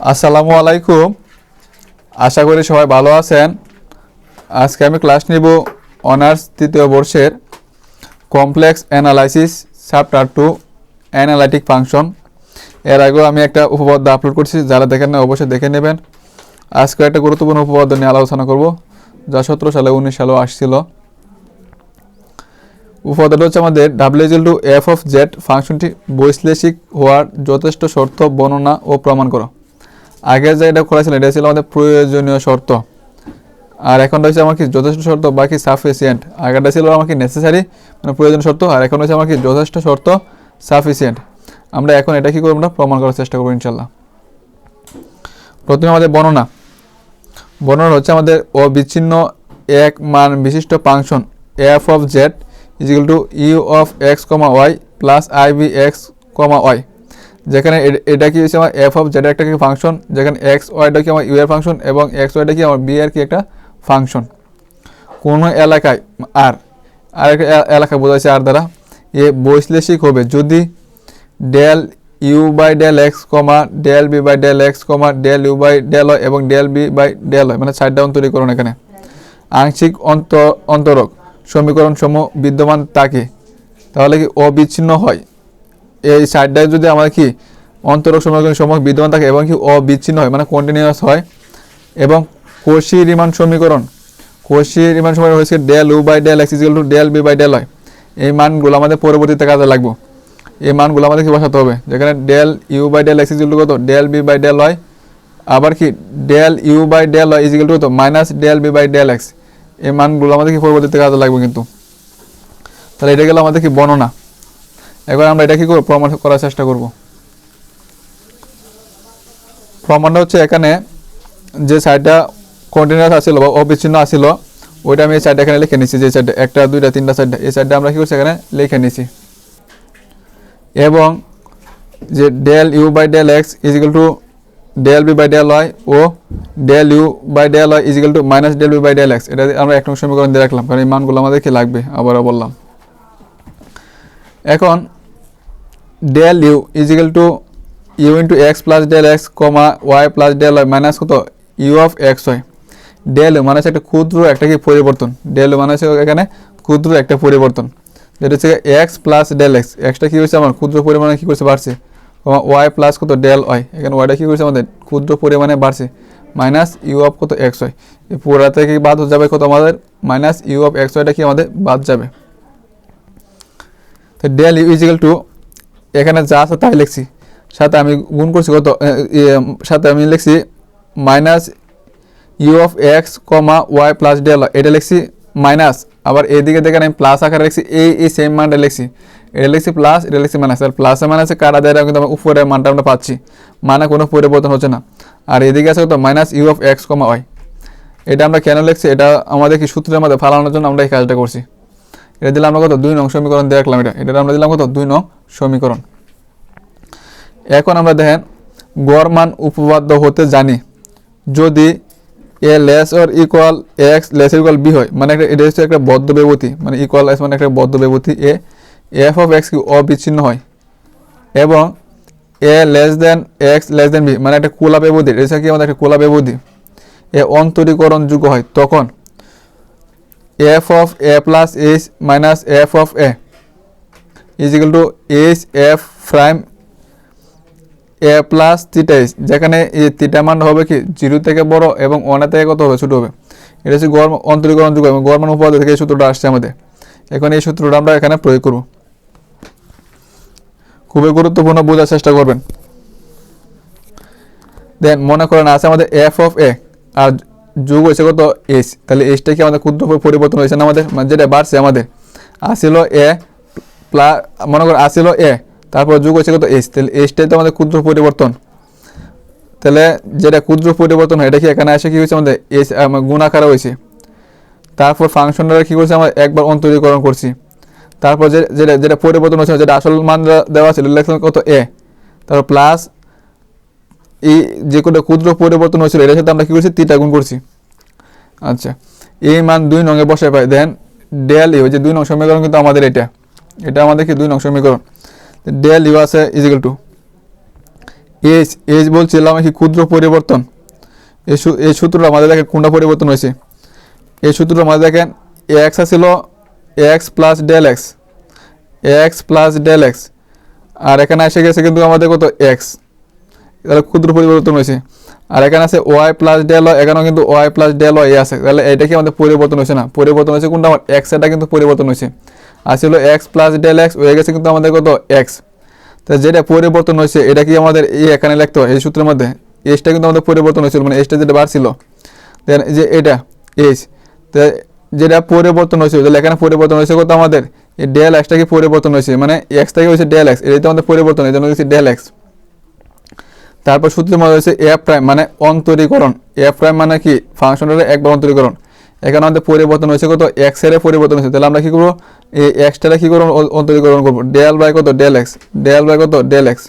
আসসালামু আলাইকুম। আশা করি সবাই ভালো আছেন। আজকে আমি ক্লাস নিব অনার্স তৃতীয় বর্ষের complex analysis chapter two analytic function এর আগেও আমি একটা উপপাদ্য আপলোড করছি, যারা দেখেন না অবশ্যই দেখে নেবেন। আজকে একটা গুরুত্বপূর্ণ উপপাদ্য নিয়ে আলোচনা করব, যা সতেরো সালে, উনিশ সালেও আসছিল। উপপাদ্যটা হচ্ছে আমাদের W to F of Z ফাংশনটি বৈশ্লেষিক হওয়ার যথেষ্ট শর্ত, বর্ণনা ও প্রমাণ করো। আগে যে এটা খোলা ছিল, এটা ছিল আমাদের প্রয়োজনীয় শর্ত। আর এখন রয়েছে আমার কি যথেষ্ট শর্ত, বাকি সাফিসিয়েন্ট আগেরটা ছিল আমার কি নেসেসারি মানে প্রয়োজনীয় শর্ত, আর এখন রয়েছে আমার কি যথেষ্ট শর্ত সাফিসিয়েন্ট আমরা এখন এটা কি করব, আমরা প্রমাণ করার চেষ্টা করব ইনশাল্লাহ প্রথমে আমাদের বর্ণনা। বর্ণনা হচ্ছে আমাদের অবিচ্ছিন্ন এক মান বিশিষ্ট function F of Z is equal to U of X comma Y plus I V X comma Y যেখানে এটা কি হচ্ছে আমার এফ অফ জেড একটা কি ফাংশন যেখানে এক্স ওয়াইটা কি আমার ইউ এর ফাংশন এবং এক্স ওয়াইটা কি আমার বি এর কি একটা ফাংশন কোনো এলাকায় আর আর একটা এলাকা বোঝাচ্ছে আর দ্বারা। এ বৈশ্লেষিক হবে যদি del U by del X comma del V by del X comma del U by del হয় এবং ডেল বি বাই ডেল হয় মানে সাইড সাইডটা অন্তরীকরণ এখানে। আংশিক অন্ত অন্তরক সমীকরণ সমূহ বিদ্যমান থাকে। তাহলে কি অবিচ্ছিন্ন হয়? এই সাইডটায় যদি আমাদের কি অন্তরক সমীকরণ সমূহ বিদ্যমান থাকে এবং কি অবিচ্ছিন্ন হয় মানে কন্টিনিউয়াস হয়, এবং কোশি রিমান সমীকরণ কোশি রিমান সমীকরণ হয়েছে del U by del X is equal to del V by del হয় এই মানগুলো আমাদের পরবর্তীতে কাজে লাগবে। এই মানগুলো আমাদের কি বসাতে হবে? যেখানে del U by del X is equal to কত? ডেল বি বাই ডেল হয় আবার কি ডেল ইউ বাই ডেল হয় ইজিক্যাল টু কত? Minus del V by del X এই মানগুলো আমাদের কি পরবর্তীতে কাজে লাগবে কিন্তু। তাহলে এটা গেল আমাদের কি বর্ণনা। এবার আমরা এটা কি করব, প্রমাণ করার চেষ্টা করব। প্রমাণটা হচ্ছে এখানে যে সাইডটা কন্টিনিউয়াস আসছিল বা অবিচ্ছিন্ন আসছিল ওইটা আমি এই সাইডটা এখানে লিখে নিচ্ছি, যে সাইডটা একটা, দুইটা, তিনটা সাইডটা এই সাইডটা আমরা কি করছি এখানে লিখে নিচ্ছি। এবং যে del U by del X is equal to del V by del Y O del U by del Y is equal to minus del V by del X এটা আমরা এক নং সমীকরণ দিয়ে রাখলাম, কারণ এই মানগুলো আমাদেরকে লাগবে? আবারও বললাম। এখন del U is equal to U into X plus del X comma Y plus del Y minus কত? ইউ অফ এক্স হয় ডেল মানে হচ্ছে একটা ক্ষুদ্র, একটা কি পরিবর্তন? ডেল মানে হচ্ছে এখানে ক্ষুদ্র, একটা পরিবর্তন। যেটা হচ্ছে এক্স প্লাস ডেল এক্স এক্সটা কী হয়েছে আমার? ক্ষুদ্র পরিমাণে কী করছে? বাড়ছে। ওয়াই প্লাস কত? ডেল ওয়াই এখানে ওয়াইটা কী করছে আমাদের? ক্ষুদ্র পরিমাণে বাড়ছে। মাইনাস ইউ অফ কত? এক্স হয় এই পুরা থেকে বাদ হয়ে যাবে কত আমাদের? মাইনাস ইউ অফ এক্স ওয়াইটা কি আমাদের? বাদ যাবে। তো ডেল ইউ ইজিক্যাল টু এখানে যা আছে তাই লিখছি। সাথে আমি গুণ করছি কত? সাথে আমি লিখছি minus U of X comma Y plus del এটা লিখছি মাইনাস আবার এদিকে দেখেন আমি প্লাস আকারে লিখছি, এই এই সেম মানটা লিখছি। এটা লিখছি প্লাস এটা লিখছি মাইনাস আর প্লাসে মাইনাসে কাটা দেয় কিন্তু আমরা উপরে মানটা আমরা পাচ্ছি। মানে কোনো পরিবর্তন হচ্ছে না। আর এদিকে আছে কত? Minus U of X comma Y এটা আমরা কেন লিখছি? এটা আমাদের কি সূত্রের মধ্যে ফালানোর জন্য আমরা এই কাজটা করছি। এটা দিলাম আমরা কত? দুই নং সমীকরণ দিয়ে রাখলাম এটা। এটা আমরা দিলাম কত? দুই নং সমীকরণ। এখন আমরা দেখেন, গড় মান উপপাদ্য হতে জানি। যদি A less or equal X less equal B হয় মানে একটা এটা হচ্ছে একটা বদ্ধ বিভূতি মানে ইকুয়াল এস মানে একটা বদ্ধ বিভূতি এ এফ অফ এক্স কি অবিচ্ছিন্ন হয়? এবং A less than X less than B মানে একটা কোলা বিভূতি, এটা কি? আমাদের একটা কোলা বিভূতি। এ অন্তরীকরণ যোগ্য হয়। তখন F of A plus H minus F of A is equal to H F prime A plus theta H যেখানে এই থিটা মান হবে কি জিরো থেকে বড় এবং ওয়ানের থেকে কত হবে? ছোট হবে। এটা হচ্ছে গড় অন্তরীকরণ যোগ্য এবং গড় মান উপাদান থেকে এই সূত্রটা আসছে আমাদের। এখন এই সূত্রটা আমরা এখানে প্রয়োগ করব। খুবই গুরুত্বপূর্ণ বোঝার চেষ্টা করবেন। দেন মনে করেন আছে আমাদের এফ অফ এ আর যোগ হয়েছে কত? এস তাহলে এইচটা কি আমাদের ক্ষুদ্র পরিবর্তন হয়েছে না আমাদের? মানে যেটা বাড়ছে আমাদের। আসিল এ প্লাস মনে করো আসিল এ তারপর যোগ হয়েছে কত? এস তাহলে এসটাই তো আমাদের ক্ষুদ্র পরিবর্তন। তাহলে যেটা ক্ষুদ্র পরিবর্তন হয়, এটা কি এখানে আসে কি হয়েছে আমাদের? এইচ গুণ আকারে হয়েছে। তারপর ফাংশনটা কী করছে? আমরা একবার অন্তরীকরণ করছি। তারপর যে, যেটা যেটা পরিবর্তন হয়েছে, যেটা আসল মান দেওয়া ছিল, লিখলাম কত? এ তারপর প্লাস এই যে কোনো ক্ষুদ্র পরিবর্তন হয়েছিল, এটার সাথে আমরা কী করছি? তিটা গুণ করছি। আচ্ছা এই মান দুই নঙে বসে পাই। দেন ডেল ইউ যে দুই নং সমীকরণ কিন্তু আমাদের এটা। এটা আমাদের কি? দুই নং সমীকরণ। ডেল ইউ আছে is equal to H H বলছিলাম কি ক্ষুদ্র পরিবর্তন। এই সূত্রটা আমাদের দেখেন কোনটা পরিবর্তন হয়েছে। এই সূত্রটা আমাদের দেখেন এক্স ছিল X plus del X X plus del X আর এখানে এসে গেছে কিন্তু আমাদের কত? এক্স তাহলে ক্ষুদ্র পরিবর্তন হয়েছে। আর এখানে আছে ওয়াই প্লাস ডেল এখানেও কিন্তু ওয়াই প্লাস ডেল ওয়াই আছে। তাহলে এটা কি আমাদের পরিবর্তন হয়েছে না? পরিবর্তন হয়েছে কোনটা? আমার এক্স এটা কিন্তু পরিবর্তন হয়েছে। আর ছিল এক্স প্লাস ডেল এক্স হয়ে গেছে কিন্তু আমাদের কত? এক্স তো যেটা পরিবর্তন হয়েছে, এটা কি আমাদের এই এখানে লিখতে হয়, এই সূত্রের মধ্যে? এসটা কিন্তু আমাদের পরিবর্তন হয়েছিল মানে এসটা যেটা বার ছিল। দেন যে এটা এস তো যেটা পরিবর্তন হয়েছে তাহলে এখানে পরিবর্তন হয়েছে কত আমাদের? এই ডেল এক্সটা কি পরিবর্তন হয়েছে? মানে এক্স থেকে হয়েছে ডেল এক্স এটাই তো আমাদের পরিবর্তন, এই জন্য হচ্ছে ডেল এক্স তারপর সূত্রের মধ্যে হচ্ছে এফ প্রাইম মানে অন্তরীকরণ। এফ প্রাইম মানে কি? ফাংশনের একবার অন্তরীকরণ। এখানে আমাদের পরিবর্তন হয়েছে কত? এক্সের পরিবর্তন হয়েছে। তাহলে আমরা কী করব? এই এক্সটা কী করব? অন্তরীকরণ করব। ডেল বাই কত? ডেল এক্স ডেল বাই কত? ডেল এক্স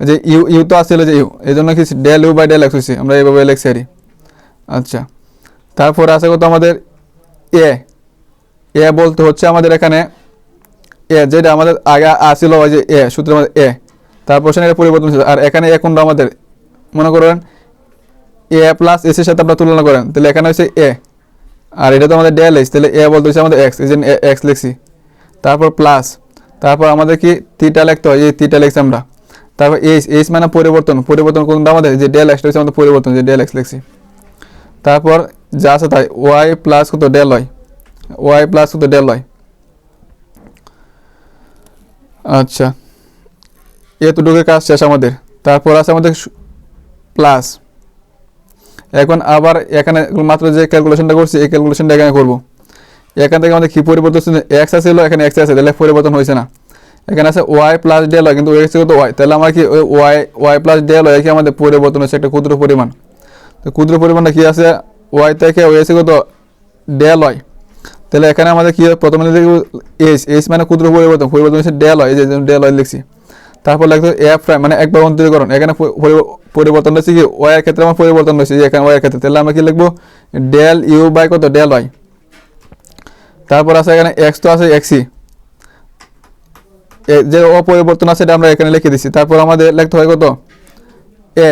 যে ইউ ইউ তো আসছিল যে ইউ এই জন্য কি del U by del X হয়েছে। আমরা এইভাবে লিখছি আরই আচ্ছা। তারপর আছে কত আমাদের? এ এ বলতে হচ্ছে আমাদের এখানে এ যেটা আমাদের আগে আসছিল ওই যে এ সূত্রের মধ্যে এ তারপর সেখানে পরিবর্তন হচ্ছে আর এখানে এ কোনটা আমাদের, মনে করেন এ প্লাস এস এর সাথে আপনার তুলনা করেন, তাহলে এখানে হচ্ছে এ আর এটা তো আমাদের ডেল এক্স তাহলে এ বলতে হচ্ছে আমাদের এক্স এই জন্য এক্স লিখছি। তারপর প্লাস তারপর আমাদের কি তিটা লিখতে হয়? এই তিটা লিখছি আমরা। তারপর এইচ এইচ মানে পরিবর্তন। পরিবর্তন কোনটা আমাদের? যে ডেল এক্সটা হচ্ছে আমাদের পরিবর্তন, যে ডেল এক্স লিখছি। তারপর যা আছে তাই ওয়াই প্লাস কত? ডেল ওয়াই ওয়াই প্লাস কত? ডেল ওয়াই আচ্ছা। এতটুকু কাজ শেষ আমাদের। তারপর আছে আমাদের প্লাস এখন আবার এখানে মাত্র যে ক্যালকুলেশনটা করছি, এই ক্যালকুলেশনটা এখানে করব। এখান থেকে আমাদের কি পরিবর্তন এক্স ছিল এখানে এক্স আছে, তাহলে পরিবর্তন হয়েছে না। এখানে আছে ওয়াই প্লাস ডেল হয়, কিন্তু এক্স তো ওয়াই তাহলে আমার কি ওয়াই ওয়াই প্লাস ডেল হয় কি আমাদের পরিবর্তন হচ্ছে একটা ক্ষুদ্র পরিমাণ। তো ক্ষুদ্র পরিমাণটা কী আছে? ওয়াই থেকে ওই এসে কত ডেল হয়। তাহলে এখানে আমাদের কী হয়? প্রথমে লিখব এইচ এইচ মানে ক্ষুদ্র পরিবর্তন। পরিবর্তন হচ্ছে ডেল হয়, এই যে ডেল হয় লিখছি। তারপর লাগতো এফ প্রাইম মানে একবার অন্তরীকরণ এখানে পরি- পরি- পরিবর্তন হচ্ছে কি ওয়াই এর ক্ষেত্রে আমার পরিবর্তন যে এখানে ওয়াই এর ক্ষেত্রে। তাহলে আমরা কি লিখব? ডেল ইউ বাই কত? ডেল ওয়াই তারপর আছে এখানে এক্স তো আছে এক্সই যে অপরিবর্তন আছে সেটা আমরা এখানে লিখে দিচ্ছি তারপর আমাদের লিখতে হয় কত? এ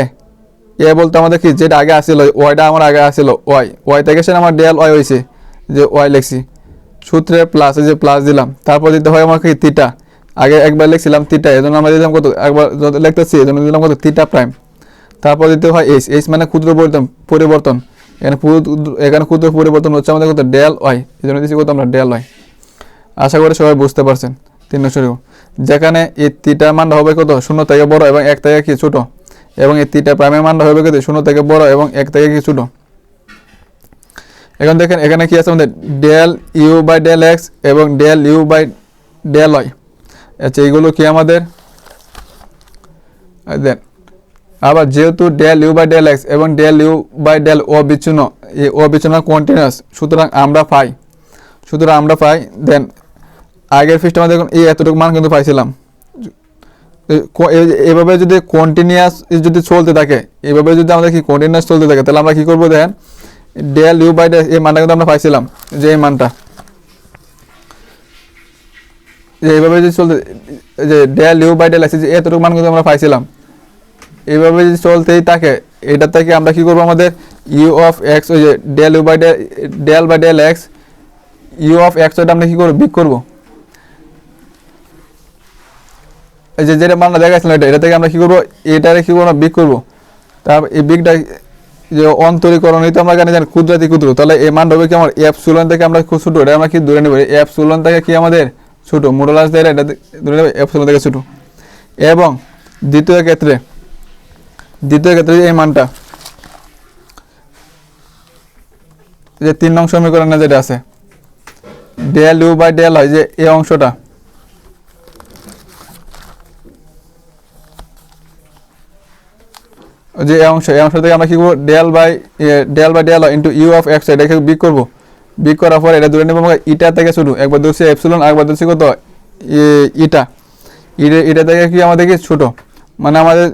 এ বলতে আমাদের কি? যেটা আগে আসছিল ওয়াইটা আমার আগে আসছিল ওয়াই ওয়াই থেকে সেটা আমার ডেল ওয়াই হয়েছে, যে ওয়াই লিখছি। সূত্রে প্লাস যে প্লাস দিলাম। তারপর দিতে হয় আমাকে তিটা আগে একবার লিখছিলাম তিটা এই জন্য আমরা দিলাম কত? একবার লিখতেছি এই জন্য দিলাম কত? তিটা প্রাইম তারপর দিতে হয় এইচ এইচ মানে ক্ষুদ্র পরিবর্তন পরিবর্তন। এখানে এখানে ক্ষুদ্র পরিবর্তন হচ্ছে আমাদের কত? ডেল ওয়াই এই জন্য দিচ্ছি কত আমরা? ডেল ওয়াই আশা করি সবাই বুঝতে পারছেন। তিন নশো যেখানে এই তিটার মানটা হবে কত? শূন্য থেকে বড় এবং এক থেকে কি? ছোট। এবং এই তিটা প্রাইমের মানটা হবে কত? শূন্য থেকে বড় এবং এক থেকে কি? ছোট। এখন দেখেন, এখানে কি আছে আমাদের? Del U by del X এবং del U by del Y আচ্ছা এইগুলো কি আমাদের? দেন, আবার যেহেতু del U by del X এবং ডেল ইউ বাই ডেল ও বিচ্ছিন্ন, এই ও বিচ্ছিন্ন কন্টিনিউয়াস সুতরাং আমরা পাই। সুতরাং আমরা পাই, দেন, আগের ফিস্টে আমাদের এই এতটুকু মান কিন্তু পাইছিলাম। এভাবে যদি কন্টিনিউয়াস যদি চলতে থাকে, এভাবে যদি আমাদের কি কন্টিনিউয়াস চলতে থাকে, তাহলে আমরা কী করব দেখেন ডেল ইউ বাই ডেল এই মানটা কিন্তু আমরা পাইছিলাম, যে এই মানটা। যে এইভাবে যদি চলতে যে ডেল ইউ বাই ডেল যে এতটুকু মান কিন্তু আমরা পাইছিলাম। এইভাবে যদি চলতেই থাকে, এটা থেকে আমরা কি করব আমাদের? ইউ অফ এক্স ওই যে del U by del del by del X U of X ওইটা আমরা কী করব? বিক করব। এই যে যেটা মানটা দেখাচ্ছিলাম এটা এটা থেকে আমরা কী করব? এটারে কী করব বিক করব। তারপর এই বিগটা যে অন্তরীকরণ তো আমরা জানি জানি ক্ষুদ্রাতি ক্ষুদ্র তাহলে এই মানটা হবে কি আমার অ্যাপ সুলন থেকে আমরা খুব ছোটো, এটা আমরা কি দূরে নেব? অ্যাপ সুলন থেকে কি আমাদের? ছোটো মোডলাস দেয় এটা দূরে নেবে এফ সুলন থেকে ছোটো। এবং দ্বিতীয় ক্ষেত্রে দ্বিতীয় ক্ষেত্রে এই মানটা, যে তিন নং সমীকরণে যেটা আছে ডেল ইউ বাই ডেল হয় যে এই অংশটা, যে অংশ, এই অংশ থেকে আমরা কি করব? Del by del by del into U of X এটাকে বিক করব। বিক করার পর এটা দূরে নেব, আমরা ইটা থেকে শুরু, একবার ধরছি এপসিলন একবার ধরছি কত? ইটা। ইটা এটা থেকে কি আমাদের কি ছোট? মানে আমাদের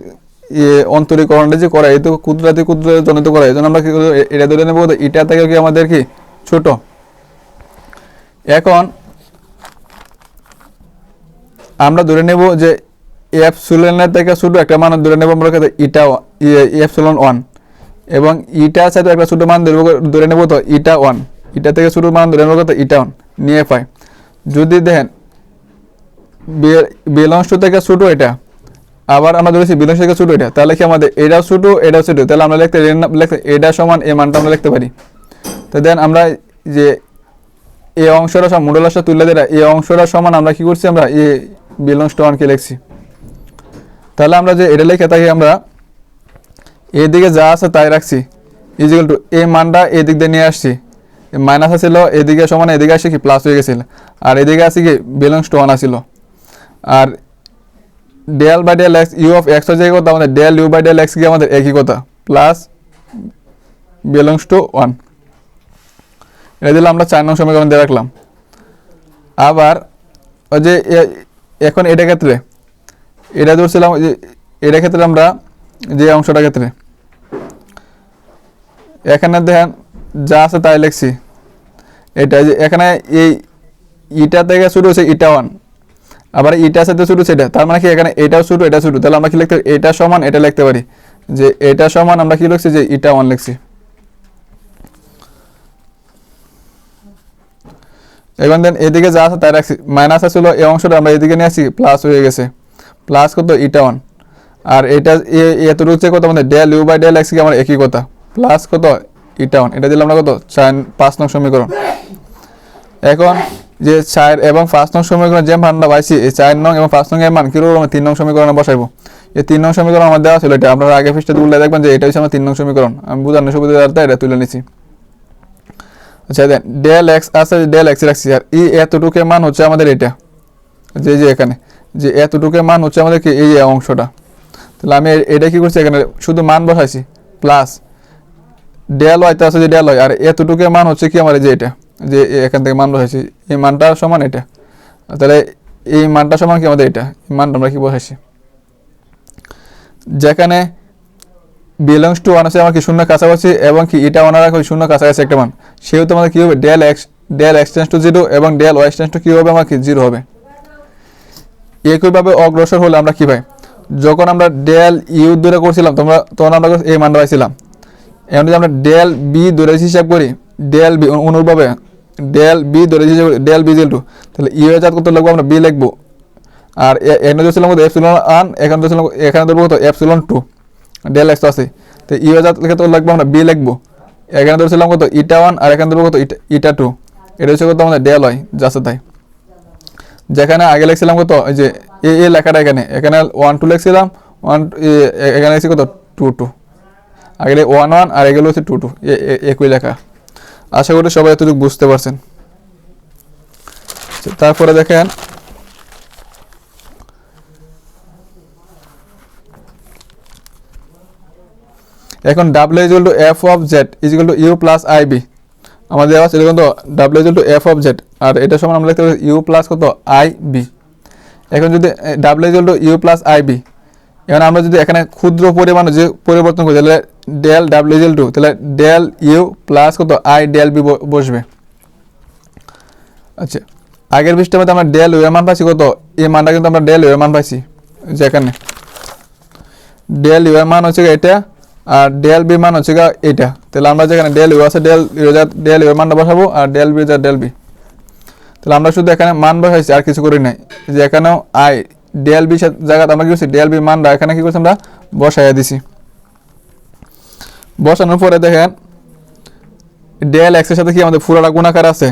ইয়ে অন্তরীকরণটা যে করা এই তো ক্ষুদ্রাতি ক্ষুদ্র জনিত করা এই জন্য আমরা কি এটা ধরে নেব? ইটা থেকে কি আমাদের কি ছোট? এখন আমরা ধরে নেব যে এফসুলনের থেকে ছোটো একটা মান ধরে নেব, আমরা ইটা এফসুলন ওয়ান। এবং ইটার সাথে একটা ছোটো মান ধরে নেব তো ইটা ওয়ান। ইটা থেকে শুরু মান ধরে কত ইটা নিয়ে পাই যদি দেখেন বিলংস টু থেকে ছোটো এটা, আবার আমরা ধরেছি বিলংস থেকে ছোটো এটা, তাহলে কি আমাদের এটা ছোটো এটা ছোটো তাহলে আমরা লিখতে এটা সমান, এ মানটা আমরা লিখতে পারি। তো দেন আমরা যে এই অংশটা সব মোডলাসটা তুলে দেয় এই অংশটা সমান আমরা কি করছি আমরা, এ বিলংস টু ওয়ানকে লিখছি। তাহলে আমরা যে এটা লিখে থাকি আমরা, এদিকে যা আছে তাই রাখছি ইজিক্যাল টু এই মানটা এদিক দিয়ে নিয়ে আসছি। মাইনাস আসছিল এদিকে সমান, এদিকে আসে কি প্লাস হয়ে গেছিল। আর এদিকে আসি কি বিলংস টু ওয়ান আসছিল আর del by del X U of X যে কথা আমাদের del U by del X কি আমাদের একই কথা? প্লাস বিলংস টু ওয়ান এটা দিলে আমরা চার নং সমীকরণ দিয়ে রাখলাম। আবার ওই যে এখন এটা ক্ষেত্রে, এটা ধরছিলাম যে, এটা ক্ষেত্রে আমরা যে অংশটা ক্ষেত্রে, এখানে দেখেন যা আছে তাই লিখছি। এটা যে এখানে এই ইটা থেকে শুরু হচ্ছে ইটা ওয়ান। আবার ইটার সাথে শুরু এটা। তার মানে কি এখানে এটাও শুরু এটা শুরু। তাহলে আমরা কি লিখতে এটা সমান, এটা লিখতে পারি। যে এটা সমান আমরা কি লিখছি? যে ইটা ওয়ান লিখছি। এখন দেন এদিকে যা আছে তাই রাখছি। মাইনাস আসছিল এই অংশটা, আমরা এদিকে নিয়ে আসছি প্লাস হয়ে গেছে। প্লাস কত? ইটা ওয়ান। আর এটা এ- এতটুকু হচ্ছে কত আমাদের? Del u by del x কি? আমার একই কথা। প্লাস কত? ইটা ওয়ান এটা দিলাম আমরা কত? চার, পাঁচ নং সমীকরণ। এখন যে চার এবং পাঁচ নং সমীকরণ যে মানটা পাইছি, এই চার নং এবং পাঁচ নং এর মান কীরকম তিন নং সমীকরণে বসাইবো। এই তিন নং সমীকরণ আমার দেওয়া ছিল এটা। আপনারা আগে ফিসটা তুলে দেখবেন যে এটা হচ্ছে আমার তিন নং সমীকরণ। আমি বুঝানোর সুবিধার্থে এটা তুলে নিছি। আচ্ছা দেন ডেল এক্স আছে, ডেল এক্স রাখছি। আর এই এতটুকু মান হচ্ছে আমাদের এটা। যে যে এখানে। যে এতটুকু মান হচ্ছে আমাদের এই অংশটা। তাহলে আমি এটা কি করছি? এখানে শুধু মান বসাইছি। প্লাস ডেল ওয়াইতে আছে যে ডেল ওয়াই আর এতটুকু মান হচ্ছে কি আমার যে এটা, যে এখান থেকে মান বসাইছি, এই মানটা সমান এটা। তাহলে এই মানটা সমান কি আমাদের এটা? এই মানটা আমরা কি বসাইছি? যেখানে বিলংস টু ওয়ান আছে আমার কি শূন্য কাছাকাছি, এবং কি এটা ওয়ান রাখা শূন্য কাছাকাছি একটা মান। সেহেতু আমাদের কি হবে? Del x del x tends to zero এবং ডেল ওয়াই টেন্স টু কি হবে? আমার কি জিরো হবে। একইভাবে অগ্রসর হলে আমরা কি পাই? যখন আমরা ডেল ইউ দূরে করছিলাম, তোমরা, তখন আমরা এই মানটা পাইছিলাম। এখন যদি আমরা ডেল বি দূরে হিসাব করি ডেল বি অনুরূপভাবে ডেল বি দূরে হিসাব করি ডেল বি জিল টু তাহলে ইউ এর জাত কত লাগবো আমরা? বি লিখব। আর এখানে ধরছিলাম কত? এফসিলন আন এখানে ধরছিলাম এখানে ধরবো কত? এফসিলন টু ডেল এক্স আছে। তো ইউ এর জাত লিখে তো লিখব আমরা? বি লিখব। এখানে ধরছিলাম কত? ইটা ওয়ান আর এখানে ধরবো কত? ইটা টু এটা হচ্ছে কত আমাদের? ডেল হয় যাচ্ছে তাই। যেখানে আগে লিখছিলাম কত? এই যে এ এ লেখাটা এখানে। এখানে ওয়ান টু লিখছিলাম। ওয়ান এখানে লিখছি কত? টু টু আগে ওয়ান ওয়ান আর এগুলো হচ্ছে টু টু একই লেখা। আশা করি সবাই এতটুকু বুঝতে পারছেন। আচ্ছা, তারপরে দেখেন এখন W is to f of z is to u plus i v আমাদের দেওয়া ছিল কিন্তু W is to f of z আর এটা সমান আমরা লিখতে পারি ইউ প্লাস কত? আই বি এখন যদি W is to u plus i v এখন আমরা যদি এখানে ক্ষুদ্র পরিমাণে যে পরিবর্তন করি তাহলে ডেল ডাব্লিউ ইজ টু তাহলে ডেল ইউ প্লাস কত? আই ডেল বি, বসবে। আচ্ছা আগের পৃষ্ঠের মধ্যে আমরা ডেল এর মান পাইছি কত? এই মানটা কিন্তু আমরা ডেল এর মান পাইছি যেখানে ডেল এর মান হচ্ছে এটা, আর ডেল বি মান হচ্ছে এটা। তাহলে আমরা যেখানে ডেল ইউ আছে ডেল ইউ ডেল ইউ মানটা বসাবো, আর ডেল বি যা ডেল বি তাহলে আমরা শুধু এখানে মান বসাইছি, আর কিছু করি নাই। যে এখানেও আই ডেল বি জায়গাতে আমরা কি করছি? ডেল বি মানটা এখানে কি করছি আমরা? বসাইয়া দিছি। বসানোর পরে দেখেন ডেল এক্সের সাথে কি আমাদের পুরোটা গুণাকার আছে?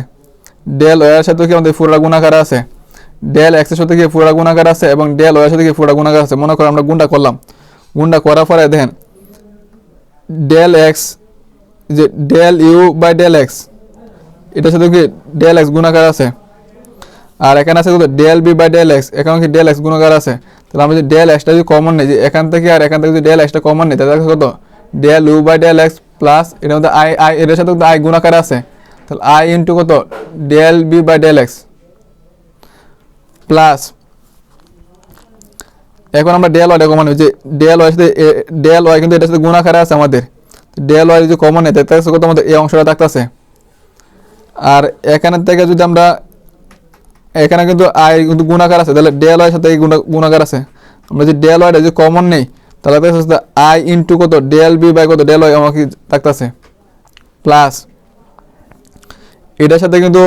ডেল ওয়াই এর সাথে কি আমাদের পুরোটা গুণাকার আছে? ডেল এক্সের সাথে কি পুরোটা গুণাকার আছে এবং ডেল ওয়াই এর সাথে কি পুরোটা গুণাকার আছে? মনে করো আমরা গুণটা করলাম। গুণটা করার পরে দেখেন ডেল এক্স যে del u by del x এটার সাথে কি ডেল এক্স গুণাকার আছে? আর এখানে আছে কত? Del v by del x এখানে কি ডেল এক্স গুণাকার আছে? তাহলে আমরা যদি ডেল এক্সটা যদি কমন নেই, যে এখান থেকে আর এখান থেকে যদি ডেল এক্সটা কমন নেই, তাহলে কত? Del u by del x plus এটার মধ্যে আই আই এটার সাথে আই গুণাকার আছে। তাহলে আই ইন্টু কত? Del v by del x plus. এখন আমরা ডেল ওয়াইটা কমন যে ডেল ওয়াই সাথে ডেল ওয়াই কিন্তু এটার সাথে গুণাকারে আছে আমাদের। ডেল ওয়াই যদি কমন নেই তাহলে কত আমাদের এই অংশটা থাকতেছে? আর এখানের থেকে যদি আমরা, এখানে কিন্তু আই কিন্তু গুণাকার আছে, তাহলে ডেল ওয়াই সাথে গুণাকার আছে। আমরা যদি ডেল ওয়াইটা যদি কমন নেই তাহলে থাকতেছে আই ইন্টু কত? ডেল বি বাই কত? ডেল ওয়াই আমাকে থাকতেছে প্লাস এটার সাথে কিন্তু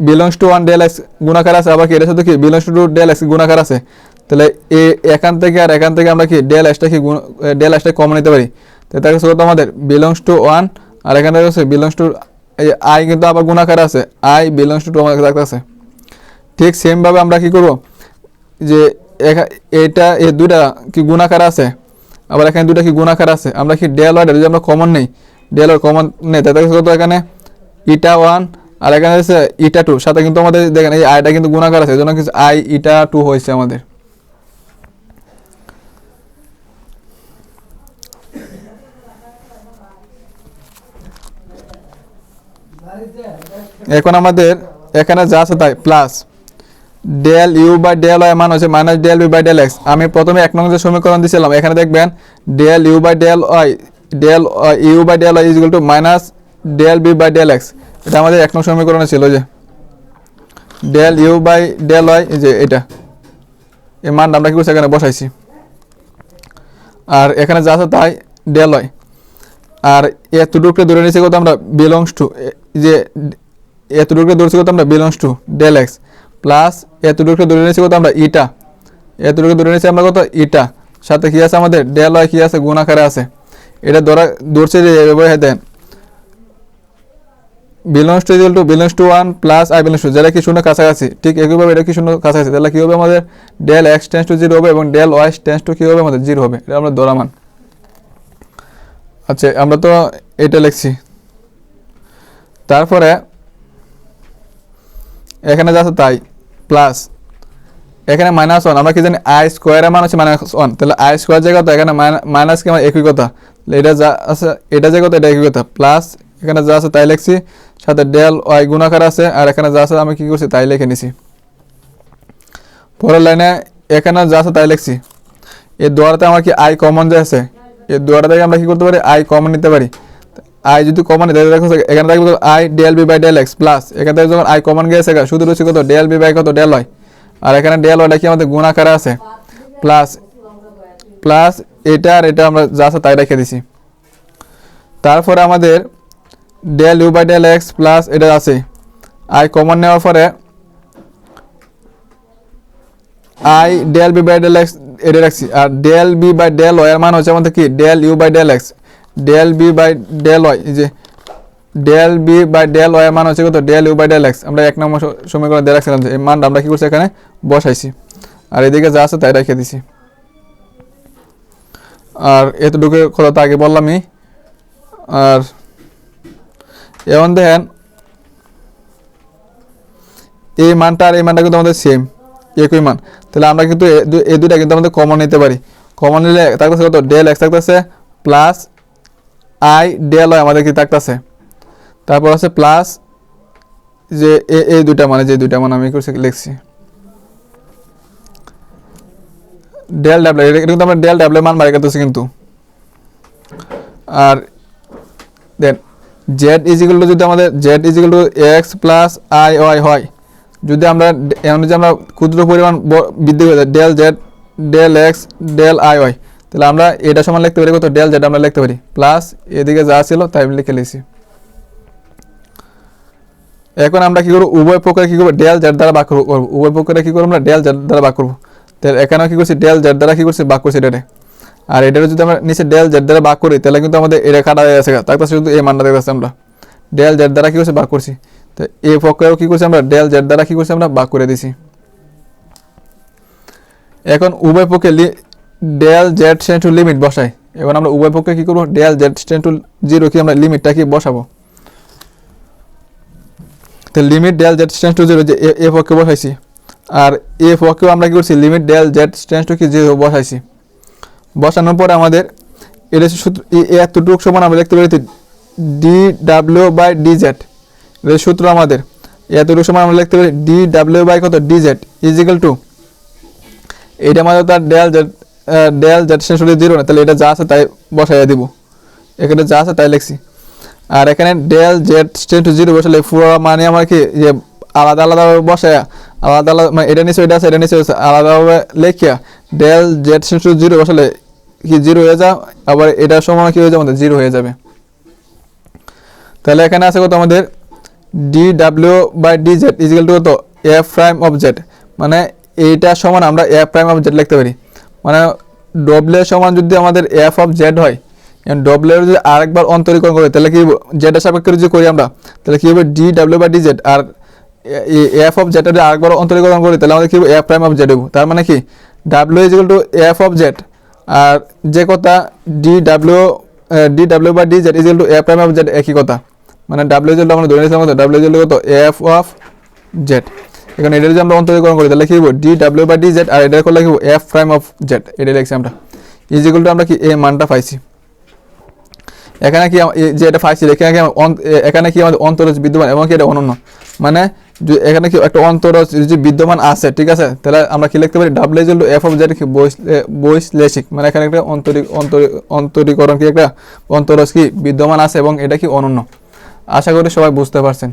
belongs to one del x গুণাকার আছে, আবার কি এটার সাথে কি? বিলংস টু ডেল এক্স গুণাকার আছে। তাহলে এ এখান থেকে আর এখান থেকে আমরা কি ডেল এক্সটা কি ডেল এক্সটা কমন নিতে পারি? তো তার কাছে কত আমাদের? বিলংস টু ওয়ান আর এখানে হচ্ছে বিলংস টু এই আই কিন্তু আবার গুণাকার আছে। আই বিলংস টু টু আমাদের থাকতেছে ঠিক সেমভাবে আমরা কি করব? যে এটা এই দুইটা কি গুণাকার আছে? আবার এখানে দুইটা কি গুণাকার আছে? আমরা কি ডেল ওয়াইটা যদি আমরা কমন নেই ডেল ওয়াই কমন নেই তাতে কত এখানে? ইটা ওয়ান আর এখানে হচ্ছে ইটা টু সাথে কিন্তু আমাদের দেখেন এই আইটা কিন্তু গুণাকার আছে এই জন্য কিছু আই ইটা টু হয়েছে আমাদের। এখন আমাদের, এখানে যা আছে তাই plus del u by del y মান হচ্ছে minus del u by del x আমি প্রথমে এক নম্বর যে সমীকরণ দিয়েছিলাম এখানে দেখবেন del u by del y del u by del y is to minus del v by del x এটা আমাদের এক নম্বর সমীকরণে ছিল যে del u by del y যে এটা। এই মানটা আমরা কি করছি এখানে? বসাইছি। আর এখানে যা আছে তাই ডেল ওয়াই আর এতটুকু ধরে নিয়েছি কত আমরা? বিলংস টু যে এতটুকু ধরেছি কত আমরা? Belongs to del x plus এতটুকু ধরে নিয়েছি কত আমরা? ইটা। এতটুকু ধরে নিয়েছি আমরা কত? ইটা। সাথে কী আছে আমাদের? ডেল ওয়াই কী আছে? গুণাকারে আছে। এটা ধরা, ধরছে এভাবে then belongs to equal to belongs to one plus i belongs to যেটা কি শূন্য কাছাকাছি, ঠিক একইভাবে এটা কি শূন্য কাছাকাছি? তাহলে কি হবে আমাদের? Del x tends to zero হবে এবং ডেল ওয়াই টেন্স টু কি হবে? আমাদের জিরো হবে। এটা আমরা ধরা মান। আচ্ছা আমরা তো এটা লিখছি। তারপরে, এখানে যা তাই। প্লাস এখানে মাইনাস ওয়ান আমরা কি জানি আই স্কোয়ারের মান হচ্ছে মাইনাস ওয়ান তাহলে আই স্কোয়ার যে কথা, এখানে মাইনাস কি আমার একই কথা? এটা যা আছে, এটা যে কথা, এটা একই কথা। প্লাস এখানে যা আছে তাই লিখছি, সাথে ডেল ওয়াই গুণাকার আছে, আর এখানে যা আছে আমি কি করছি, তাই লিখে নিছি। পরের লাইনে এখানে যা আছে তাই লিখছি। এই দোয়ারাতে আমার কি আই কমন যে আছে, এই দোয়ারা থেকে আমরা কি করতে পারি? আই কমন নিতে পারি। আই যদি কমন নিতে দেখো এখানে থাকবে i del v by del x plus এখান যখন আই কমন গিয়েছে শুধু রয়েছে কত? ডেল বি বাই কত? ডেল হয় আর এখানে ডেল ওয়াইটা কি আমাদের গুণাকারে আছে। প্লাস প্লাস এটা আর এটা আমরা যা আছে তাই রেখে দিছি। তারপরে আমাদের del u by del x plus এটা আছে। আই কমন নেওয়ার পরে i del v by del x এটা রাখছি। আর del v by del y এর মান হচ্ছে আমাদের কি? Del u by del x del v by del y যে del v by del y মান হচ্ছে কত? Del u by del x আমরা এক নম্বর সমীকরণ দিয়ে রাখছিলাম যে এই মানটা আমরা কি করছি এখানে? বসাইছি। আর এদিকে যা আছে তাই রেখে দিছি। আর এতটুকু কথা তো আগে বললামই। আর এখন দেখেন, এই মানটা আর এই মানটা কিন্তু আমাদের সেম একই মান। তাহলে আমরা কিন্তু এই দুইটা কিন্তু আমাদের কমন নিতে পারি। কমন নিলে থাকতেছে কত? ডেল এক্স থাকতেছে প্লাস আই ডেল ওয়াই আমাদের কি থাকতেছে? তারপর আছে প্লাস যে এ- এই দুইটা মানে যে দুইটা মানে আমি করছি লিখছি। ডেল ডাবল এটা কিন্তু আমরা ডেল ডাবল মান বাড়ি করতেছি কিন্তু। আর দেন, জেড ইজিক্যাল টু যদি আমাদের, z equal to x plus i, y হয়, যদি আমরা এখন আমরা ক্ষুদ্র পরিমাণ বৃদ্ধি করে দেয় del z del x del i, y তাহলে আমরা এটা সমান লিখতে পারি কত? ডেল জেড আমরা লিখতে পারি। প্লাস এদিকে যা ছিল তাই আমি লিখে লিখছি। এখন আমরা কি করব? উভয় পক্ষে কি করব? ডেল জেড দ্বারা বাক করব। উভয় পক্ষে কি করব আমরা? ডেল জেড দ্বারা বাক করব। তাহলে এখানেও কি করছি? ডেল জেড দ্বারা কি করছি? বাক করছি এটারে আর এটারে যদি আমরা নিচে ডেল জেড দ্বারা বাক করি, তাহলে কিন্তু আমাদের এটা কাটা হয়ে গেছে তার কাছে শুধু এই মানটা দেখতেছি আমরা। ডেল জেড দ্বারা কি করছি? বাক করছি। তো এ পক্ষেও কি করছি আমরা? ডেল জেড দ্বারা কি করছি আমরা? বাক করে দিছি। এখন উভয় পক্ষে del z tends to limit বসাই। এখন আমরা উভয় পক্ষে কি করব? Del z tends to zero কি আমরা লিমিটটা কি বসাবো? তো limit del z tends to zero যে এ- পক্ষে বসাইছি। আর এ পক্ষেও আমরা কি করছি? Limit del z tends to কি জিরো বসাইছি। বসানোর পরে আমাদের এটা সূত্র এতটুকু সমান আমরা লিখতে পারি d W by D z এটা সূত্র আমাদের। এতটুকু সমান আমরা লিখতে পারি ডি ডাব্লিউ বাই কত? ডি জেড ইজিক্যাল টু এটা আমাদের তার ডেল জেড ডেল জেড শেষ হলে জিরো না, তাহলে এটা যা আছে তাই বসাইয়া দিব। এখানে যা আছে তাই লিখছি। আর এখানে ডেল জেড স্টেন টু জিরো বসালে পুরো মানে আমার কি যে আলাদা আলাদাভাবে বসে আলাদা আলাদা মানে এটা নিচে এটা আছে, এটা নিচে আলাদাভাবে লেখিয়া ডেল জেড টু জিরো বসালে কি জিরো হয়ে যা, আবার এটার সময় কি হয়ে যাবে আমাদের জিরো হয়ে যাবে। তাহলে এখানে আছে কত আমাদের? D W by d z equal to কত? এফ প্রাইম অফ জেড মানে এইটা সমান আমরা এফ প্রাইম অফ জেড লিখতে পারি। মানে ডব্লিউ সমান যদি আমাদের এফ অফ জেড হয় ডব্লিউ যদি আরেকবার অন্তরীকরণ করি, তাহলে কি জেডের সাপেক্ষে যদি করি আমরা, তাহলে কি হবে D W by D Z আর এফ অফ জেড আরেকবার অন্তরীকরণ করি, তাহলে আমাদের কি এফ প্রাইম অফ জেড তার মানে কি? W is equal to F of Z আর যে কথা D W D W by D Z is equal to F prime of Z একই কথা। মানে ডাব্লিউ জেড আমরা ধরে নিয়েছিলাম ডাব্লিউ জেড কত এফ অফ জেড এখানে এটা যদি আমরা অন্তরীকরণ করি, তাহলে হব D W by D Z আর এটা করলে কি এফ প্রাইম অফ জেড এটা লিখছি আমরা। ইজিক্যাল টু আমরা কি এ মানটা পাইছি? এখানে কি যে এটা পাইছি, এখানে কি এখানে কি আমাদের অন্তরজ বিদ্যমান এবং কি এটা অনন্য? মানে এখানে কি একটা অন্তরজ যদি বিদ্যমান আছে, ঠিক আছে? তাহলে আমরা কি লিখতে পারি? ডাব্লিউ ইজ এফ অফ জেড বৈশ্লেষিক। মানে এখানে একটা অন্তরিক অন্তরি- অন্তরীকরণ কি একটা অন্তরজ কি বিদ্যমান আছে এবং এটা কি অনন্য? আশা করি সবাই বুঝতে পারছেন।